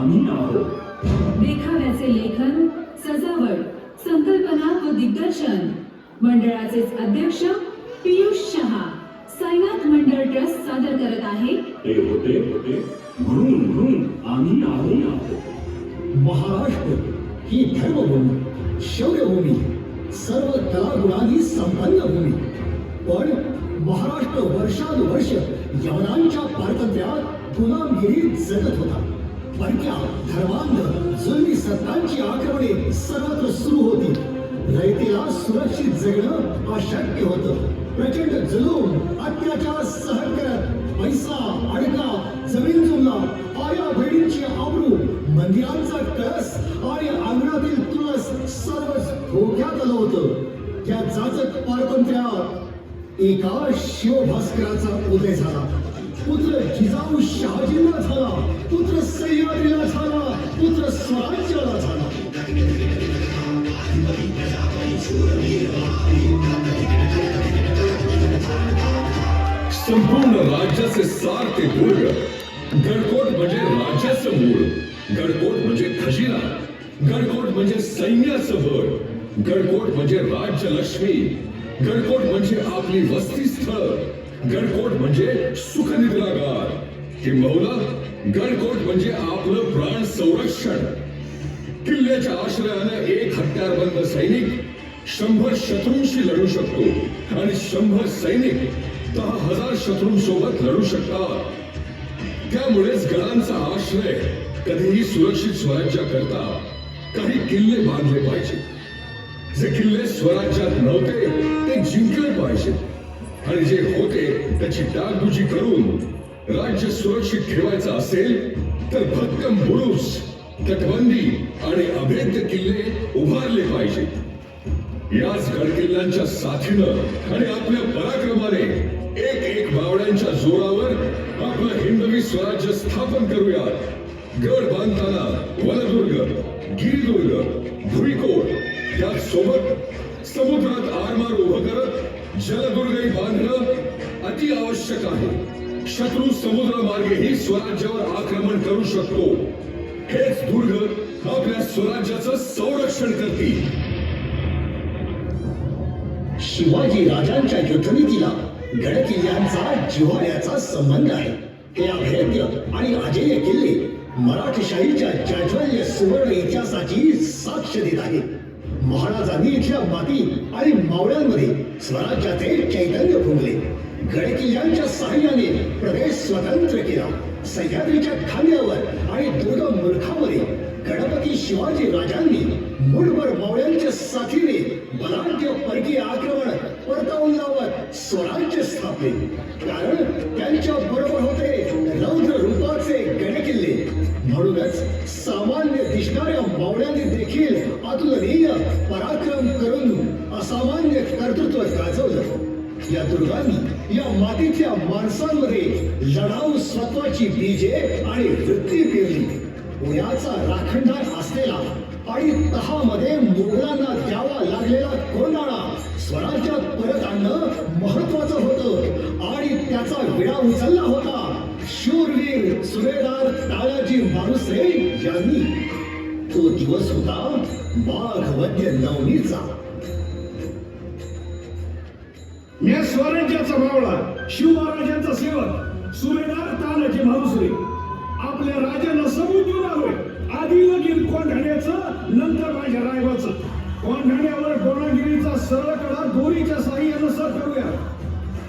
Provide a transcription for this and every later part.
आम्ही आहोत. देखाव्याचे लेखन सजावट संकल्पना व दिग्दर्शन. मंडळाचेच अध्यक्ष पियुष शहा. साईनाथ मंडळ ट्रस्ट सादर करत आहे. ते होते होते. म्हणून म्हणून आम्ही आम्ही आहोत. महाराष्ट्र ही धर्मभूमी शौर्यभूमी सर्व कलागुणांनी संपन्न भूमी. पण महाराष्ट्र वर्षानुवर्ष यवनांच्या पारतंत्र्यात गुलामगिरी जगत होता. परक्या धर्मांध जुलमी सत्तांची आक्रमणे सर्वत्र सुरू होती. रयतेला सुरक्षित जगणं अशक्य होतं. प्रचंड जुलूम अत्याचार सहन करत पैसा अडका जमीन जुमला आया बहिणींची आवरू मंदिरांचा कळस आणि अंगणातील तुळस सर्वच धोक्यात आलं होतं. त्या जाचक पारतंत्र्यात एका शिवभास्कराचा उदय झाला. पुत्र जिजाऊ शहाजींना झाला पुत्र सह्याद्रीला झाला पुत्र स्वराज्याला झाला. संपूर्ण राज्याचे सार ते दुर्ग गडकोट म्हणजे राज्याचं मूळ गडकोट म्हणजे खजिना गडकोट म्हणजे सैन्याचं बळ गडकोट म्हणजे राज्य लक्ष्मी गडकोट म्हणजे आपली वस्तीस्थळ. गडकोट म्हणजे सुखनिद्रागार. किंबहुना गडकोट म्हणजे आपलं प्राण संरक्षण. किल्ल्याच्या आश्रयानं एक हत्यारबंद सैनिक शंभर शत्रूंशी लढू शकतो आणि शंभर सैनिक दहा हजार शत्रूंसोबत लढू शकतात. त्यामुळेच गडांचा आश्रय कधीही सुरक्षित स्वराज्या करता काही किल्ले बांधले पाहिजे जे किल्ले स्वराज्यात नव्हते ते जिंकले पाहिजे आणि जे होते त्याची डागडुजी करून राज्य सुरक्षित ठेवायचं असेल तर भक्कम बुरुस तटबंदी आणि अभेद्य किल्ले उभारले पाहिजे. याच गडकिल्ल्यांच्या साथीनं आणि आपल्या पराक्रमाने एक एक बावड्यांच्या जोरावर आपलं हिंदवी स्वराज्य स्थापन करूयात गड बांधताना वनदुर्ग गिरिदुर्ग भुईकोट त्या सोबत समुद्रात आरमार उभं करत जलदुर्गही बांधणं अति आवश्यक आहे. शत्रू समुद्र मार्गेही स्वराज्यावर आक्रमण करू शकतो. हेच दुर्ग आपल्या स्वराज्याचं संरक्षण करतील. शिवाजी राजांच्या युद्धनीतीला गडकिल्ल्यांचा जिव्हाळ्याचा संबंध आहे. हे अभेद्य आणि अजेय किल्ले मराठशाहीच्या जाज्वल्य सुवर्ण इतिहासाची साक्ष देत आहेत. महाराजांनी इथल्या माती आणि मावळ्यांमध्ये स्वराज्याचे चैतन्य फुगले गडकिल्ल्यांच्या सहाय्याने प्रदेश स्वतंत्र केला. सह्याद्रीच्या खांद्यावर आणि दुर्गम मुलखामध्ये गणपती शिवाजी राजांनी मूळभर मावळ्यांच्या साथीने बलाढ्य परकीय आक्रमण परतावून लावत स्वराज्य स्थापले. कारण त्यांच्या बरोबर होते रौद्र रूपाचे गडकिल्ले. म्हणूनच सामान्य दिसणाऱ्या मावळ्यांनी देखील अतुलनीय पराक्रम या दुर्गांनी या मातीतल्या माणसांमध्ये लढाऊ स्वत्वाची बीजे आणि वृत्ती पेरली. पुण्याचा राखणदार असलेला आणि तहामध्ये मुघलांना द्यावा लागलेला कोंडाणा स्वराज्यात परत आणणं महत्वाचं होतं आणि त्याचा विडा उचलला होता. शूरवीर सुभेदार ताळाजी मानुसरे यांनी. तो दिवस होता माघ वद्य नवमीचा. मी स्वराज्याचा मावळा शिवमहाराजांचा सेवक सुभेदार तानाजी माणुसरे आपल्या राजाला समजून आलोय आधी लगीन कोंढाण्याचं नंतर माझ्या रायबाचं. कोंढाण्यावर गोणागिरीचा सरळ कडा दोरीच्या साह्यानं सर करूया.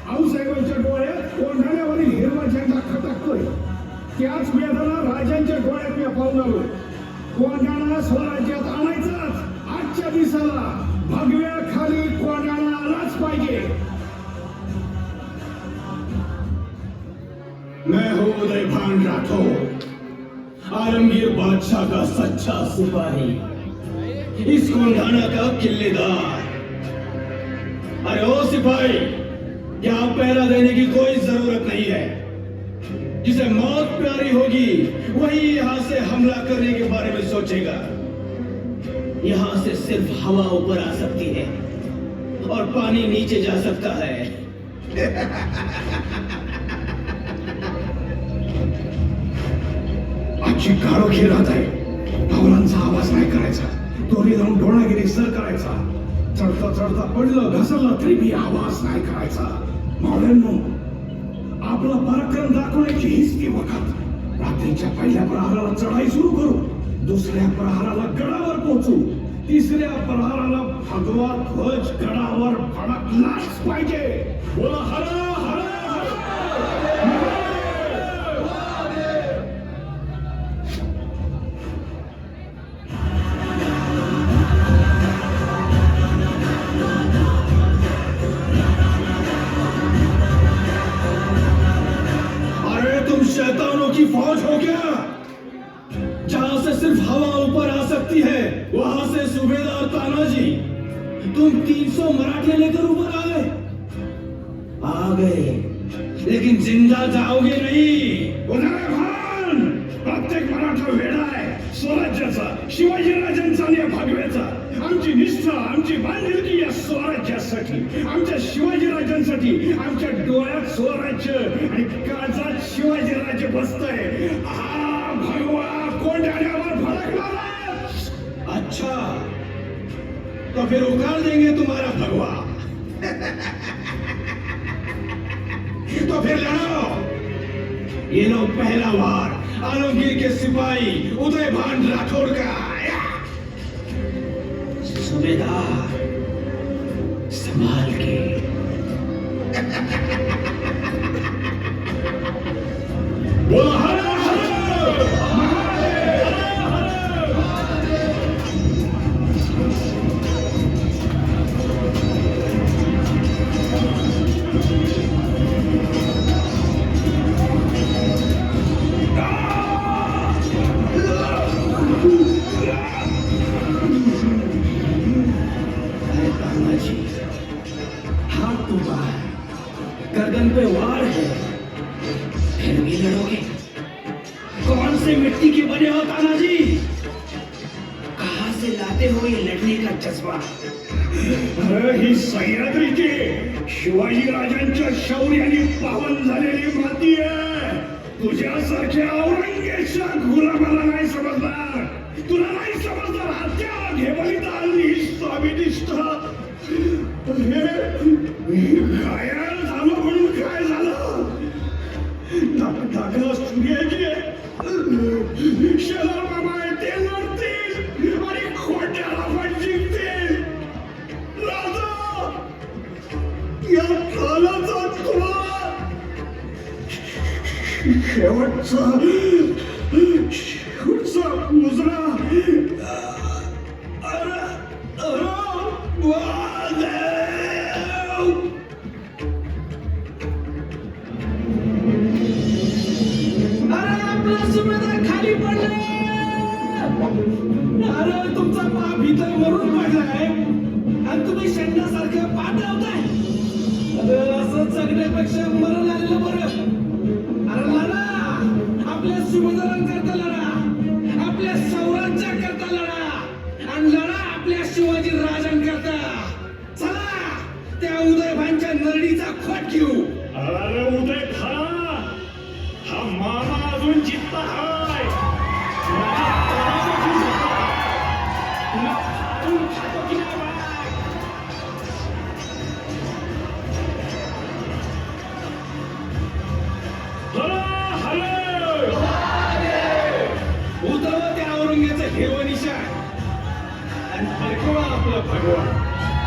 आऊसाहेबांच्या डोळ्यात कोंढाण्यावरील हिरवा झेंडा खटकतोय. त्याच वेदना राजांच्या डोळ्यात मी पाहून आलोय कोंढाणा स्वराज्यात आणायचाच. आजच्या दिवसाला भगव्या खाली कोंढाणा मैं हूँ उदय भान राठौर। आलमगीर बादशाह का सच्चा सिपाही। इस कोंढाना का किल्लेदार। अरे ओ सिपाही, यहाँ पहरा देने की कोई ज़रूरत नहीं है। जिसे मौत प्यारी होगी, वही यहाँ से हमला करने के बारे में सोचेगा। यहाँ से सिर्फ़ हवा ऊपर आ सकती है और पानी नीचे जा सकता है। अशी काळोखी राहत आहे. भावरांचा आवाज नाही करायचा. दोन्ही जाऊन डोळागिरी सर करायचा. चढता चढता पडलं घसरलं तरी मी आवाज नाही करायचा. मावळ्यांनो आपला पराक्रम दाखवण्याची हीच ती वखत. रात्रीच्या पहिल्या प्रहाराला चढाई सुरू करू. दुसऱ्या प्रहाराला गडावर पोहोचू. तिसऱ्या प्रहाराला भगवा ध्वज गडावर फडकलाच पाहिजे. बोला हर 300 लेकर ऊपर आ गए आ गए लेकिन जिंदा जाओगे नहीं. उन्हें भान प्रत्येक मराठा वेडा आहे. स्वराज्याचा शिवाजी राजांचा आणि भागव्याचा. आमची निष्ठा आमची बांधिलकी या स्वराज्यासाठी. आमच्या शिवाजी राजांसाठी आमच्या डोळ्यात स्वराज्य आणि काळजात शिवाजी राज्य बसतंय. हा भगवा कोंडाण्यावर फडकणार अच्छा. तो फिर उखाड़ देंगे तुम्हारा भगवा. ये तो फिर लड़ो ये लोग पहला बार आलमगीर के सिपाही उदय भान राठौड़ का सुबेदार शिवाजी राजांच्या शौर्याने पावन झालेली माती आहे. तुझ्यासारख्या औरंगजेबच्या गुलामाला नाही समजणार. तुला नाही समजणार हत्या घे आली स्वामी स्वाभिनिष्ठा. हे काय शेवटचा औरंग्याचं हेव आणि पेटवा आपला भगवान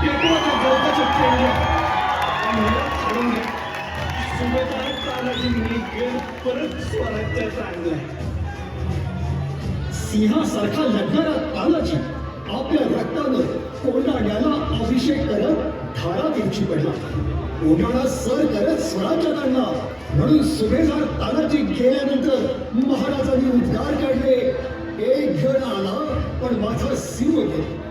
पेटवा त्या गवताच्या पेंड्या आणि मला फाडून घ्या सुभेदार तानाजी निघेल परत स्वराज्यात आणलाय सिंहासारखा लढणारा तानाजी आपल्या रक्तानं कोंडाण्याला अभिषेक करत धारा देवची पडला. कोंडाणा सर करत स्वराज्यात आणला. म्हणून सुभेदार तानाजी गेल्यानंतर महाराजांनी उद्गार काढले. एक जण आला पण माझा सिंह गेला.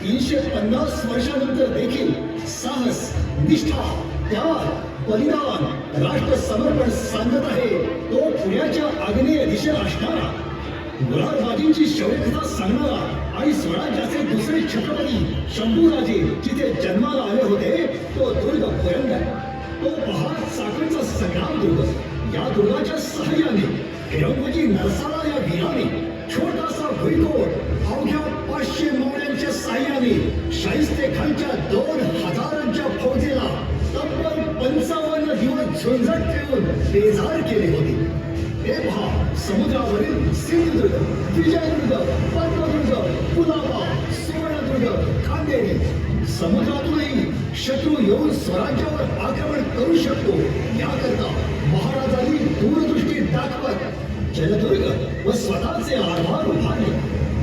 तीनशे पन्नास वर्षानंतर देखील साहस निष्ठा त्याग बलिदान राष्ट्र समर्पण सांगत आहे तो पुण्याच्या आग्नेय दिशेला असणारा. मुरादबाजींची शौर्यकथा सांगणारा आणि स्वराज्याचे दुसरे छत्रपती शंभूराजे जिथे जन्माला आले होते तो दुर्ग भयंकर तो पहा साखरेचा संग्राम दुर्ग. या दुर्गाच्या सहाय्याने रघुजी नरसाळा या वीराने छोटासा भुईकोट अवघ्या पाचशे मोड्यांच्या साह्याने शाहिस्ते खानच्या दोन हजारांच्या फौजेला तब्बल पंचावन्न दिवस झुंझट ठेवून बेजार केले होते तेव्हा समुद्रावरील सिंधुदुर्ग विजयदुर्ग पद्मदुर्ग कुलाबा सुवर्णदुर्ग खांदेरी समुद्रातूनही शत्रू येऊन स्वराज्यावर आक्रमण करू शकतो. याकरता महाराजांनी दूरदृष्टी दाखवत जलदुर्ग व स्वतःचे आधार उभारले.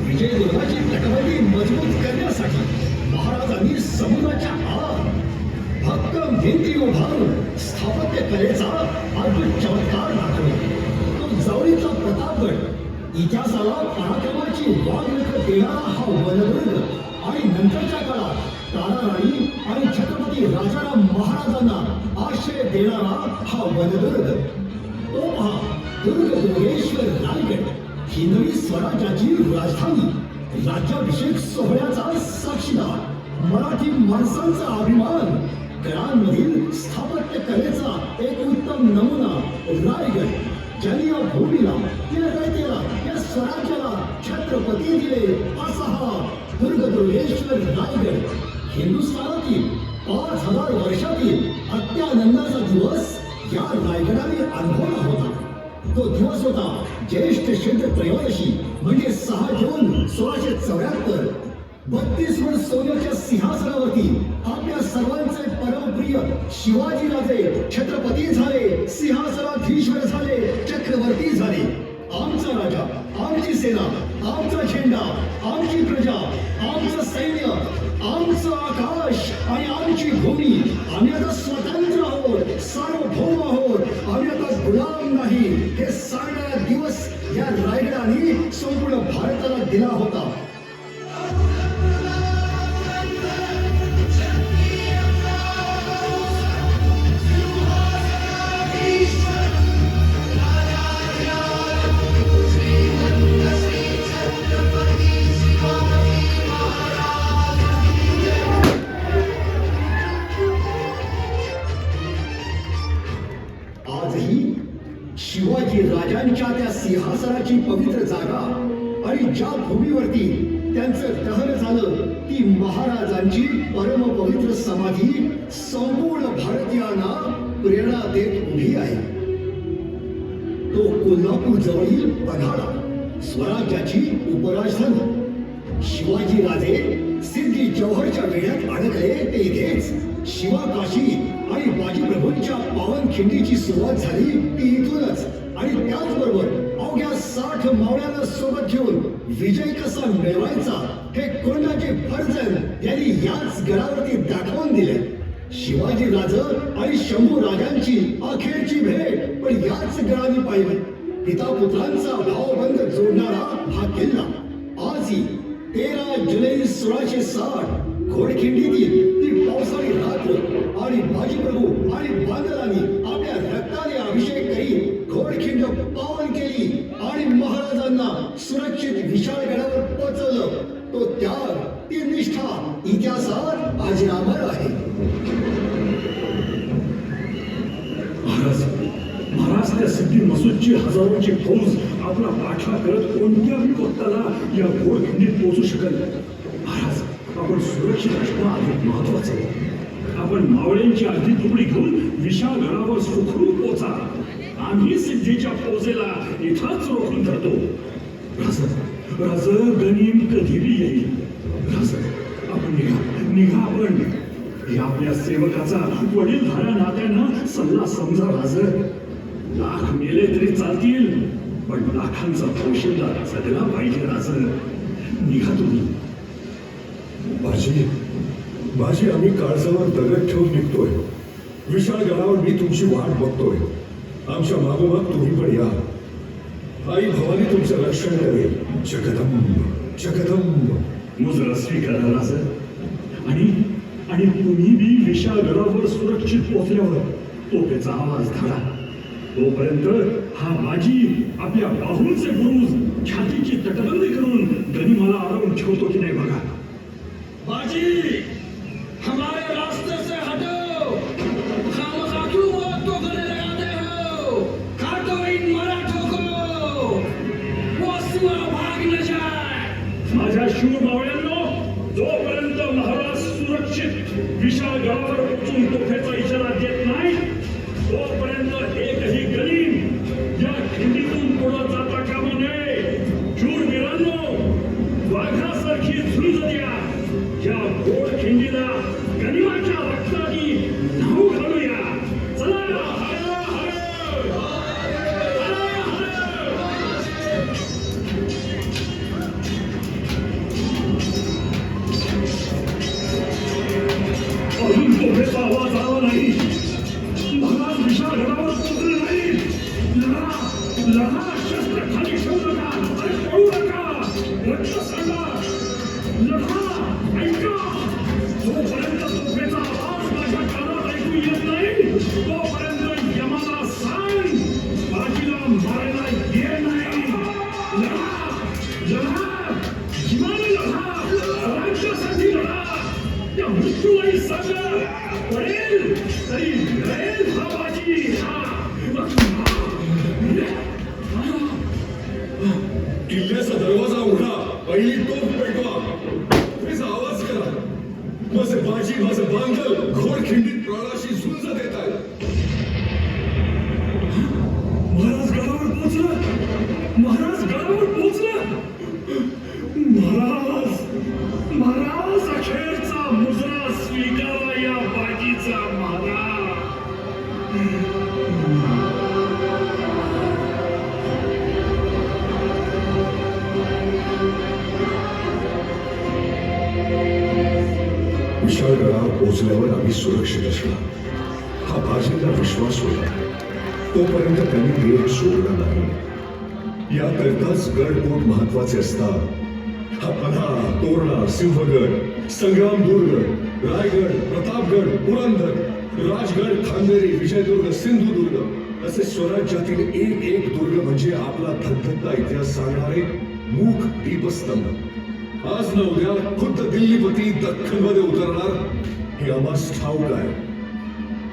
विजयदुर्गाची तटबंदी मजबूत करण्यासाठी महाराजांनी समुद्राच्या आत भक्कम भिंती उभारून स्थापत्य कलेचा अद्भुत चमत्कार दाखवला. तो जवळीचा प्रतापगड इतिहासाला पराक्रमाची वागणूक देणारा हा वनदुर्ग आणि नंतरच्या काळात ताराराणी आणि छत्रपती राजाराम महाराजांना आश्रय देणारा हा वनदुर्ग तो पहा दुर्ग दुर्गेश्वर रायगड हिंदवी स्वराज्याची राजधानी. राज्याभिषेक सोहळ्याचा साक्षीदार मराठी माणसांचा अभिमान. करांमधील स्थापत्य कलेचा एक उत्तम नमुना रायगड. ज्यांनी या भूमीला या रयतेला या स्वराज्याला छत्रपती दिले असा हा दुर्गदुर्गेश्वर रायगड हिंदुस्थानातील पाच हजार वर्षातील अत्यानंदाचा दिवस या रायगडाने अनुभवला होता. तो दिवस होता ज्येष्ठ शुद्ध त्रयोदशी म्हणजे सहा जून सोळाशे चौऱ्याहत्तर. बत्तीस वर सोन्याच्या सिंहासनावरती आपल्या सर्वांचे परमप्रिय शिवाजी राजे छत्रपती झाले सिंहासनाधीश्वर झाले चक्रवर्ती झाले. आमचा राजा आमची सेना आमचा झेंडा आमची प्रजा आमचं सैन्य आमचं आकाश आणि आमची भूमी. आम्ही आता स्वतंत्र आहोत सार्वभौम आहोत. आम्ही आता गुलाम नाही. हे सांगणारा दिवस या रायगडाने संपूर्ण भारताला दिला होता. ती महाराजांची परम पवित्र समाधी संपूर्ण भारतीयांना प्रेरणा देत उभी आहे. तो कोल्हापूर जवळील पन्हाळा स्वराज्याची उपराजधानी. शिवाजी राजे सिद्धी जौहरच्या वेळात अडकले ते इथेच. शिवाकाशी आणि बाजीप्रभूंच्या पावन खिंडीची सुरुवात झाली ती इथूनच. आणि त्याचबरोबर अवघ्या साठ मावळ्यांना सोबत घेऊन विजय कसा मिळवायचा हे कोंडाचे फर्जन यांनी याच गडावरती दाखवून दिले. शिवाजी राज आणि शंभू राजांची अखेरची भेट पण याच गडाने पाहिली. पिता पुत्रांचा भावबंध जोडणारा हा किल्ला. आजही तेरा जुलै सोळाशे साठ घोडखिंडीतील ती पावसाळी रात्र आणि बाजीप्रभू आणि बांदरांनी आपल्या रक्ताने अभिषेक करी घोडखिंड पावन केली आणि महाराजांना सुरक्षित विशाळगडावर पोचवलं तो त्याग ती निष्ठा इतिहासात अजरामर आहे. महाराज महाराज त्या सिद्धी मसूदची हजारोची फौज आपला पाठला करत कोणत्याही वक्ताला या घोडखंडीत पोहोचू शकेल महाराज आपण सुरक्षित असणं अधिक महत्वाचं आपण मावळ्यांची अर्धी तुकडी घेऊन विशाल गडावर सुखरूप पोचा आम्ही सिद्धीच्या फौजेला इथंच रोखून धरतो. राज राज गनिम कधीबी येईल. राज आपण निघा निघा आपण. या आपल्या सेवकाचा वडील धाऱ्या नात्यानं सल्ला समजा राज. लाख मेले तरी चालतील पण लाखांचा पोशिंदा जगला पाहिजे राज. निघा तुम्ही. बाजी बाजी आम्ही काळजावर दगड ठेवून निघतोय. विशाळ गडावर मी तुमची वाट बघतोय. आमच्या मागोमाग तुम्ही पण या आई भवानी तुमचं रक्षण करेल. जगदंब जगदंब. मुजरा स्वीकारा राज आणि आणि तुम्ही बी विशाल गडावर सुरक्षित पोहोचल्यावर तोफेचा आवाज धरा. तोपर्यंत हा बाजी आपल्या बाहूंचे बुरुज छातीची तटबंदी करून गनिमाला अडवून ठेवतो की नाही बघा. बाजी किल्ल्याचा दरवाजा उघडा पहिली तोफ पेटवा. तोफेचा आवाज करा. माझे बाजी माझे बांधल घोडखिंडीत प्राणाशी झुंज देत. नाही याकरताच महत्त्वाचे असतात. हा पन्हा तोरणा सिंहगड संग्रामदुर्ग रायगड प्रतापगड पुरंदर राजगड खांदेरी विजयदुर्ग सिंधुदुर्ग असे स्वराज्यातील एक एक दुर्ग म्हणजे आपला धगधगता इतिहास सांगणारे मूक दीपस्तंभ. आज न उद्या खुद्द दिल्लीपती दख्खनमध्ये उतरणार हे आम्हाला ठाऊक आहे.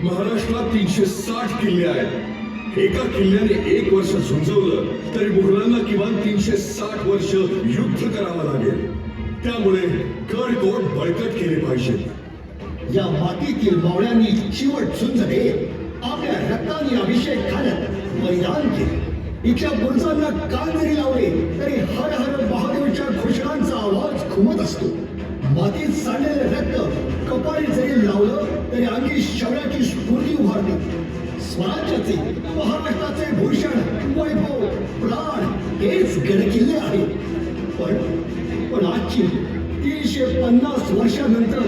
महाराष्ट्रात तीनशे साठ किल्ले आहेत. एका किल्ल्याने एक वर्ष झुंजवलं तरी मुघलांना किमान तीनशे साठ वर्ष युद्ध करावं लागेल. त्यामुळे गडकोट बळकट केले पाहिजे. या मातीतील मावळ्यांनी शिवट झुंजले आपल्या रक्ताने अभिषेक घालत मैदान केले. इथल्या बुरजांना कान जरी लावले तरी हर हर महादेवच्या घोषणांचा आवाज घुमत असतो. मातीत सांडलेलं रक्त कपाळी जरी लावलं तरी स्वराज्याचे महाराष्ट्राचे भूषण वैभव प्राण हेच गडकिल्ले आहेत. पण पण आजची तीनशे पन्नास वर्षानंतर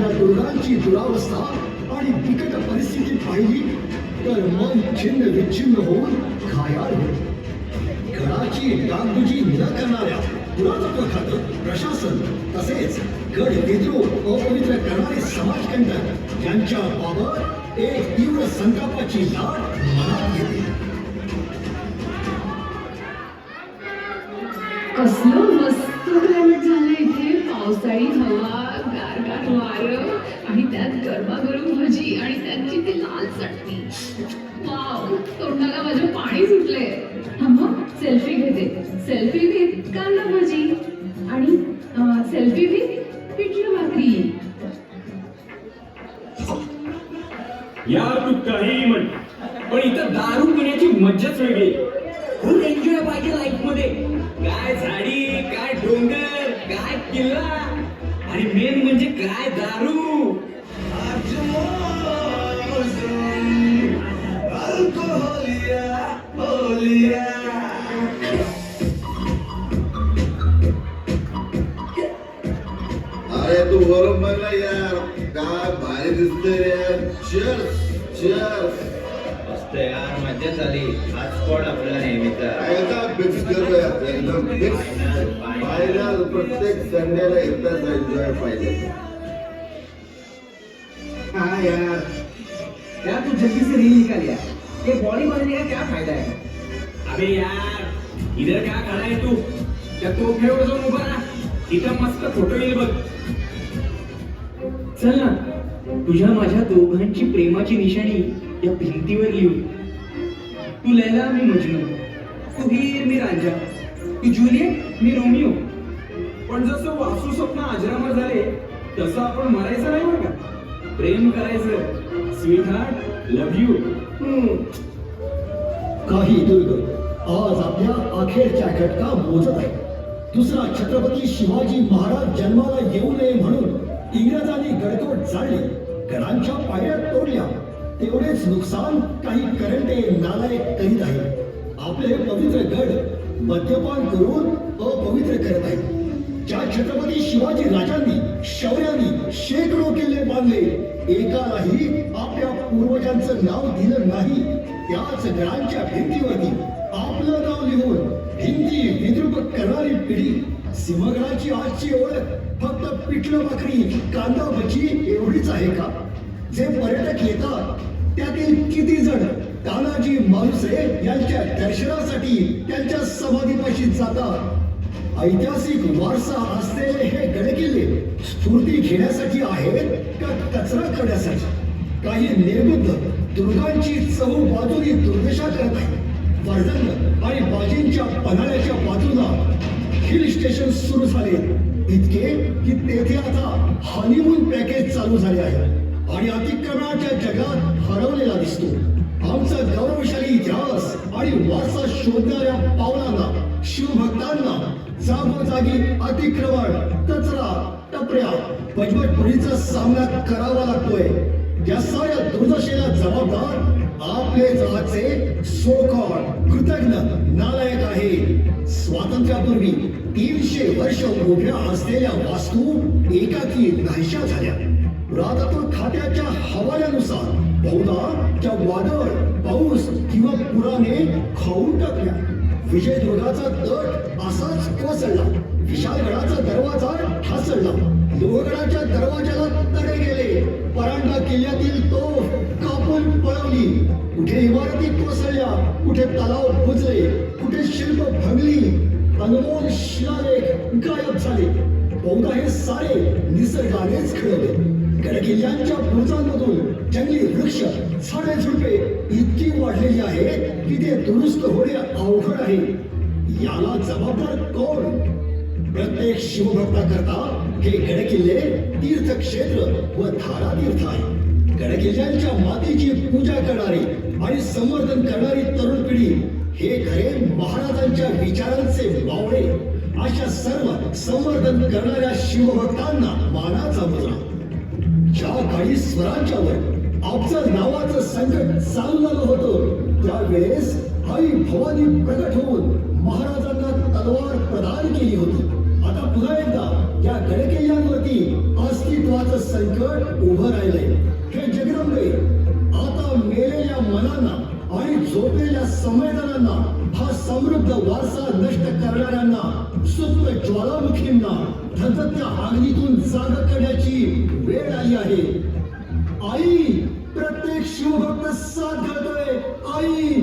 या दुर्गांची दुरावस्था आणि बिकट परिस्थिती पाहिली तर मन छिन्न विच्छिन्न होऊन घायाळ होते गडाची डागडुजी न करणाऱ्या पुरातत्व खातं प्रशासन तसेच गड विद्रोह अपवित्र करणारे समाजकंटक यांच्या बाबत एक तीव्र संतापाची लाट मनात येते. कसलं मस्त क्लायमेट झालं इथे. पावसाळी हवा गारगार वारं आणि त्यात गरमागरम भजी आणि त्यांची ती लाल चटणी. वाव तोंडाला माझं पाणी सुटले मग सेल्फी घेते. सेल्फी घेत कांदा भजी? आणि सेल्फी घेत पिठलं भाकरी. या तू काही म्हण. पण इथं दारू पिण्याची मज्जाच वेगळी खूप एन्जॉय पाहिजे लाईफमध्ये. काय झाडी काय डोंगर काय किल्ला? आणि मेन म्हणजे काय दारू? अरे तू बरोबर यार. काय भारी दिसतंय रे. मस्त यार मज्जा झाली. आज स्पॉट आपल्याला नेहमीचा. एकदम फिक्स करूया एकदम फिक्स फायनल प्रत्येक संडेला एकदाच एन्जॉय पाहिजे. हाँ यार. यार तू जल्दी से रील निकाल यार. ये बॉडी बनने का क्या फायदा है अबे यार इधर क्या खड़ा है तू? त्या तोफेवर जाऊन उभा राहा. इथं मस्त फोटो येईल बघ. चल ना. तुझ्या माझ्या दोघांची प्रेमाची निशाणी या भिंतीवर लिहू. तू लैला मी मजनू. तू हीर मी रांझा तू जुलियट मी रोमिओ पण जसं वासू स्वप्न आजरामर झाले तसं आपण मरायचं नाही बरं का? प्रेम करायचं. स्वीट हार्ट लव्ह यू काही दुर्ग आज आपल्या अखेरच्या घटका मोजत आहे. दुसरा छत्रपती शिवाजी महाराज जन्माला येऊ नये म्हणून इंग्रजांनी गडकोट जाळले. घरांच्या पायऱ्या तोडल्या. तेवढेच नुकसान काही करंटे नालायक करीत आहेत. आपले पवित्र गड मद्यपान करून अपवित्र करत आहेत. ज्या छत्रपती शिवाजी राजांनी शौर्यांनी शेकडो किल्ले बांधले एकालाही आपल्या पूर्वजांचं नाव दिलं नाही. त्याच गडांच्या भिंतीवरती आपलं नाव लिहून भिंती विद्रुप करणारी पिढी सिंहगडाची आजची ओळख फक्त पिठलं भाकरी कांदा भजी एवढीच आहे का? जे पर्यटक येतात त्यातील किती जण तानाजी मालुसरे यांच्या दर्शनासाठी त्यांच्या समाधीपाशी जातात? ऐतिहासिक वारसा असलेले हे गडकिल्ले स्फूर्ती घेण्यासाठी आहेत का कचरा करण्यासाठी? काही निर्बुद्ध दुर्गांची चहू बाजूनी दुर्दशा करत आहेत. वर्धन आणि बाजींच्या पन्हाळ्याच्या बाजूला हिल स्टेशन सुरू झाले. इतके की तेथे आता हनीमून पॅकेज चालू झाले आहे. आणि अतिक्रमणाच्या जगात हरवलेला दिसतो. आमचा गौरवशाली इतिहास आणि वारसा शोधणाऱ्या पावलांना शिवभक्तांना जागोजागी अतिक्रमण कचरा टपऱ्या बजबटपुरीचा सामना करावा लागतोय. या साऱ्या दुर्दशेला जबाबदार आपले आजचे सोकॉड कृतज्ञ नालायक आहे. स्वातंत्र्यापूर्वी तीनशे वर्ष मोठ्या असलेल्या वास्तू एकाकी नाहीशा झाल्या. पुरातत्व खात्याच्या हवाल्यानुसार बहुधा त्या वादळ पाऊस किंवा पुराने खाऊन टाकल्या. विजयदुर्गाचा तट असाच कोसळला. विशालगडाचा दरवाजा ठासळला. लोहगडाच्या दरवाजाला तडे गेले. परांडा किल्ल्यातील तो कापून पळवली? कुठे इमारती कोसळल्या? कुठे तलाव बुजले? कुठे शिल्प भंगली? अनमोल शिलालेख गायब झाले. बहुधा हे सारे निसर्गानेच घडवले गडकिल्ल्यांच्या बुरुजांमधून जंगली वृक्ष झाडे झुडपे इतकी वाढलेली आहेत की ते दुरुस्त होणे अवघड आहे. याला जबाबदार कोण? प्रत्येक शिवभक्ताकरता हे गडकिल्ले तीर्थक्षेत्र व धारातीर्थ आहे. गडकिल्ल्यांच्या मातीची पूजा करणारी आणि संवर्धन करणारी तरुण पिढी हे खरे महाराजांच्या विचारांचे बावळे. अशा सर्व संवर्धन करणाऱ्या शिवभक्तांना मानाचा मुद्रा ज्या काळी स्वराज्यावर आपचं नावाचं संकट चाललं होतं त्यावेळेस आई भवानी प्रकट होऊन महाराजांना तलवार प्रदान केली होती. आता पुन्हा एकदा या गडकिल्ल्यांवरती अस्तित्वाचं संकट उभं राहिलंय. हे जगदंबे आता मेलेल्या मनांना आणि झोपलेल्या संवेदनांना हा समृद्ध वारसा नष्ट करणाऱ्यांना सुप्त ज्वालामुखींना धगधगत्या आगीतून जाग करण्याची वेळ आली आहे. आई प्रत्येक शिवभक्त साथ घालतोय. आई